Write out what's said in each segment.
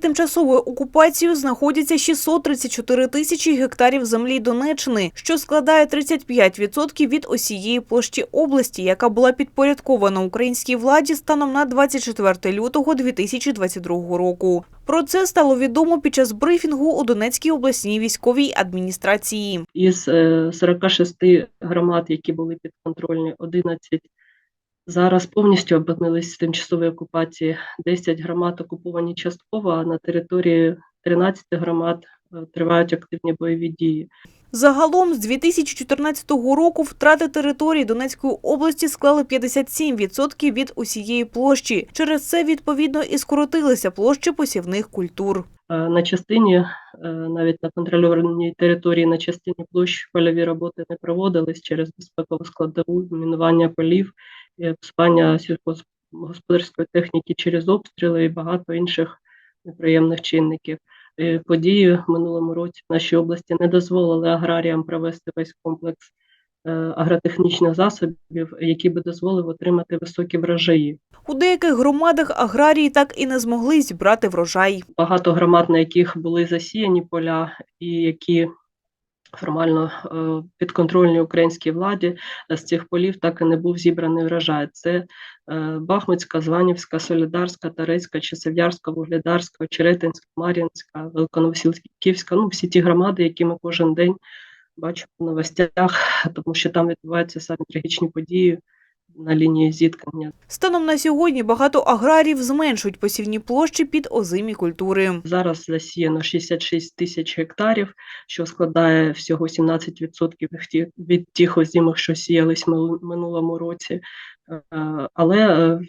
під тимчасовою окупацією знаходяться 634 тисячі гектарів землі Донеччини, що складає 35% від усієї площі області, яка була підпорядкована українській владі станом на 24 лютого 2022 року. Про це стало відомо під час брифінгу у Донецькій обласній військовій адміністрації. Із е, 46 громад, які були підконтрольні, 11 зараз повністю опинились в тимчасовій окупації. 10 громад окуповані частково, а на території 13 громад е, тривають активні бойові дії. Загалом з 2014 року втрати території Донецької області склали 57% від усієї площі. Через це відповідно і скоротилися площі посівних культур. Е, На частині, е, навіть на контрольованій території, на частині площ польові роботи не проводились через безпекову складову, мінування полів, і псування сільськогосподарської техніки через обстріли і багато інших неприємних чинників. Е, Події в минулому році в нашій області не дозволили аграріям провести весь комплекс е, агротехнічних засобів, які би дозволили отримати високі врожаї. У деяких громадах аграрії так і не змогли зібрати врожай. багато громад, на яких були засіяні поля, і які формально підконтрольній українській владі, е, з цих полів так і не був зібраний врожай. Це е, Бахмутська, Званівська, Солідарська, Тарецька, Часов'ярська, Вугледарська, Очеретинська, Мар'їнська, Великоновосілківська, ну всі ті громади, які ми кожен день бачимо в новостях, тому що там відбуваються самі трагічні події на лінії зіткнення. Станом на сьогодні багато аграріїв зменшують посівні площі під озимі культури. Зараз засіяно 66 тисяч гектарів, що складає всього 17% від тих озимих, що сіялись минулому році. Е, Але е,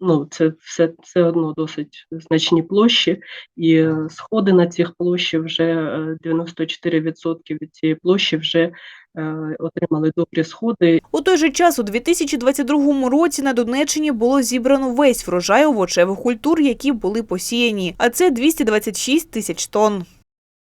ну, це все, все одно досить значні площі, і е, сходи на цих площі вже е, 94% від цієї площі вже отримали добрі сходи, У той же час у 2022 році на Донеччині було зібрано весь врожай овочевих культур, які були посіяні, а це 226 тисяч тонн.